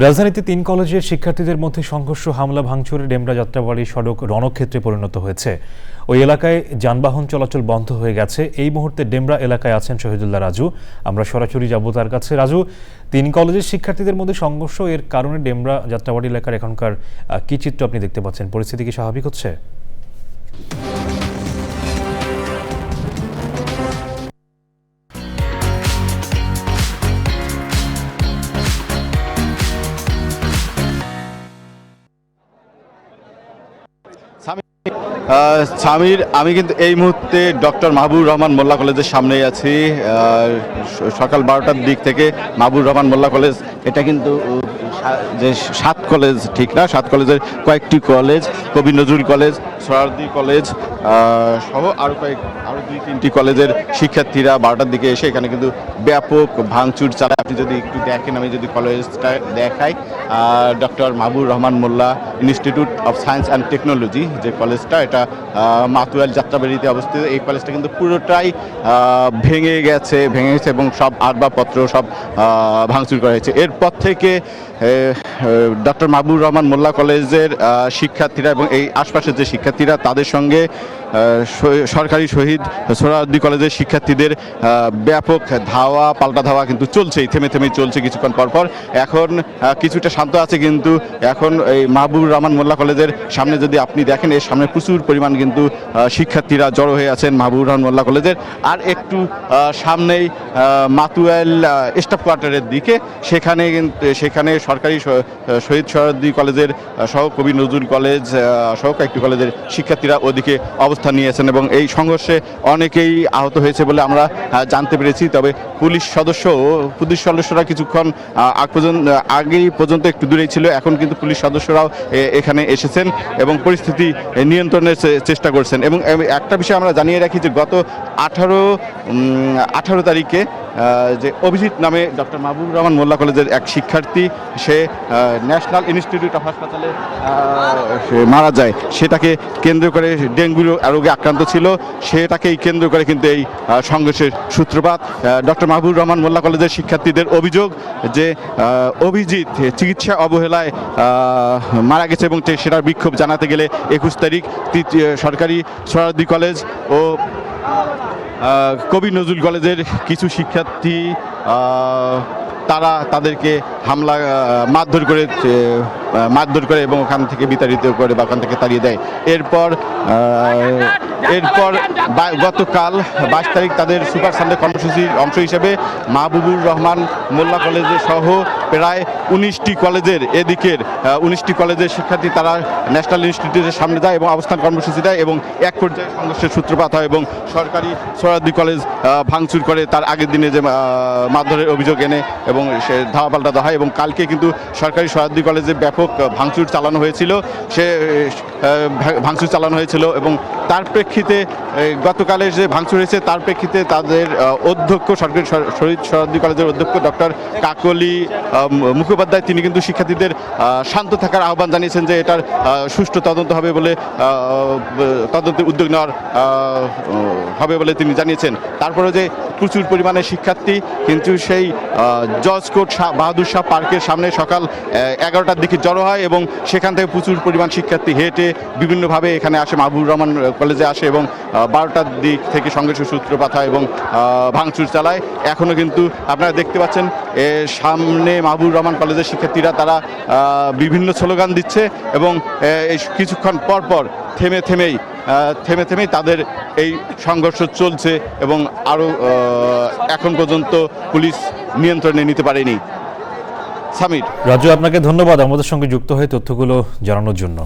রাজধানীতে তিন কলেজের শিক্ষার্থীদের মধ্যে সংঘর্ষ, হামলা, ভাঙচুরে, ডেমরা যাত্রাবাড়ি সড়ক রণক্ষেত্রে পরিণত হয়েছে। ওই এলাকায় যানবাহন চলাচল বন্ধ হয়ে গেছে। এই মুহূর্তে ডেমরা এলাকায় আছেন শহীদুল্লাহ রাজু। আমরা সরাসরি যাব তার কাছে। রাজু, তিন কলেজের শিক্ষার্থীদের মধ্যে সংঘর্ষ, এর কারণে ডেমরা যাত্রাবাড়ি এলাকার এখনকার কী চিত্র আপনি দেখতে পাচ্ছেন? পরিস্থিতি কি স্বাভাবিক হচ্ছে? সামির আমি কিন্তু এই মুহূর্তে ডক্টর মাহবুব রহমান মোল্লা কলেজের সামনেই আছি। সকাল বারোটার দিক থেকে মাহবুব রহমান মোল্লা কলেজ, এটা কিন্তু যে সাত কলেজ, ঠিক না? সাত কলেজের কয়েকটি কলেজ, কবি নজরুল কলেজ, সরারদি কলেজ সহ আরও কয়েক আরও দুই, তিনটি কলেজের শিক্ষার্থীরা বারোটার দিকে এসে এখানে কিন্তু ব্যাপক ভাঙচুর চালায়। আপনি যদি একটু দেখেন, আমি যদি কলেজটা দেখাই doctor Mahbub Rahman Molla institute of science and technology যে কলেজটা, এটা মাতুয়াল যাত্রাবাড়িতে অবস্থিত। এই প্যালেসটা কিন্তু পুরোটাই ভেঙে গেছে ভেঙে গেছে এবং সব আসবাবপত্র সব ভাঙচুর করা হয়েছে। এরপর থেকে ডক্টর মাহবুব রহমান মোল্লা কলেজের শিক্ষার্থীরা এবং এই আশপাশের যে শিক্ষার্থীরা, তাদের সঙ্গে সরকারি শহীদ সোহরাওয়ার্দী কলেজের শিক্ষার্থীদের ব্যাপক ধাওয়া, পাল্টা ধাওয়া কিন্তু চলছেই, থেমে থেমে চলছে কিছুক্ষণ পর পর। এখন কিছুটা শান্ত আছে কিন্তু এখন এই মাহবুব রহমান মোল্লা কলেজের সামনে যদি আপনি দেখেন, এর সামনে প্রচুর পরিমাণ কিন্তু শিক্ষার্থীরা জড়ো হয়ে আছেন মাহবুব রহমান মোল্লা কলেজের। আর একটু সামনেই মাতুয়াল স্টাফ কোয়ার্টারের দিকে, সেখানে কিন্তু, সেখানে সরকারি শহীদ সরদি কলেজের সহ কবি নজরুল কলেজ সহ কয়েকটি কলেজের শিক্ষার্থীরা ওদিকে অবস্থান নিয়েছেন এবং এই সংঘর্ষে অনেকেই আহত হয়েছে বলে আমরা জানতে পেরেছি। তবে পুলিশ সদস্য, পুলিশ সদস্যরা কিছুক্ষণ আগ পর্যন্ত, আগেই পর্যন্ত একটু দূরেই ছিল। এখন কিন্তু পুলিশ সদস্যরাও এখানে এসেছেন এবং পরিস্থিতি নিয়ন্ত্রণের চেষ্টা করছেন। এবং একটা বিষয় আমরা জানিয়ে রাখি যে গত আঠারো আঠারো তারিখে যে অভিজিৎ নামে ডক্টর মাহবুব রহমান মোল্লা কলেজের এক শিক্ষার্থী, সে ন্যাশনাল ইনস্টিটিউট অফ হাসপাতালে মারা যায়। সেটাকে কেন্দ্র করে ডেঙ্গু রোগে আক্রান্ত ছিল। সেটাকেই কেন্দ্র করে কিন্তু এই সংঘর্ষের সূত্রপাত। ডক্টর মাহবুব রহমান মোল্লা কলেজের শিক্ষার্থীদের অভিযোগ যে অভিজিৎ চিকিৎসা অবহেলায় মারা গেছে এবং সেটার বিক্ষোভ জানাতে গেলে একুশ তারিখ সরকারি সরারদি কলেজ ও কবি নজরুল কলেজের কিছু শিক্ষার্থী তারা তাদেরকে হামলা মারধর করে মারধর করে এবং ওখান থেকে বিতাড়িত করে বা ওখান থেকে তাড়িয়ে দেয়। এরপর এরপর গতকাল বাইশ তারিখ তাদের সুপার সানডে কর্মসূচির অংশ হিসেবে মাহবুবুর রহমান মোল্লা কলেজের সহ প্রায় উনিশটি কলেজের এদিকের উনিশটি কলেজের শিক্ষার্থী তারা ন্যাশনাল ইনস্টিটিউটের সামনে যায় এবং অবস্থান কর্মসূচি দেয় এবং এক পর্যায়ে সংঘর্ষের সূত্রপাত হয় এবং সরকারি সোহরাদ্দি কলেজ ভাঙচুর করে তার আগের দিনে যে মারধরের অভিযোগ এনে এবং সে ধাওয়া পাল্টা দেওয়া হয় এবং কালকে কিন্তু সরকারি সোহরাদ্দি কলেজে ব্যাপক ভাঙচুর চালানো হয়েছিল। সে ভাঙচুর চালানো হয়েছিল এবং তার প্রেক্ষিতে এই গতকালের যে ভাঙচুর হয়েছে, তার প্রেক্ষিতে তাদের অধ্যক্ষ, সরকারি সর- শহীদ সরদি কলেজের অধ্যক্ষ ডক্টর কাকলি মুখোপাধ্যায়, তিনি কিন্তু শিক্ষার্থীদের শান্ত থাকার আহ্বান জানিয়েছেন যে এটার সুষ্ঠু তদন্ত হবে বলে তদন্তের উদ্যোগ নেওয়ার হবে বলে তিনি জানিয়েছেন। তারপরে যে প্রচুর পরিমাণে শিক্ষার্থী কিন্তু সেই আহ, জজ কোর্ট শাহ বাহাদুর শাহ পার্কের সামনে সকাল এগারোটার দিকে জড়ো হয় এবং সেখান থেকে প্রচুর পরিমাণ শিক্ষার্থী হেঁটে বিভিন্নভাবে এখানে আসে। মাহবুব রহমান কলেজে আসে এবং বারোটার দিক থেকে সংঘর্ষের সূত্রপাত হয় এবং ভাঙচুর চালায়। এখনও কিন্তু আপনারা দেখতে পাচ্ছেন সামনে মাহবুব রহমান কলেজের শিক্ষার্থীরা তারা বিভিন্ন স্লোগান দিচ্ছে এবং কিছুক্ষণ পর পর থেমে থেমেই থেমে থেমেই তাদের এই সংঘর্ষ চলছে এবং আরও এখন পর্যন্ত পুলিশ নিয়ন্ত্রণে নিতে পারেনি। সামির। রাজু, আপনাকে ধন্যবাদ আমাদের সঙ্গে যুক্ত হয়ে তথ্যগুলো জানানোর জন্য।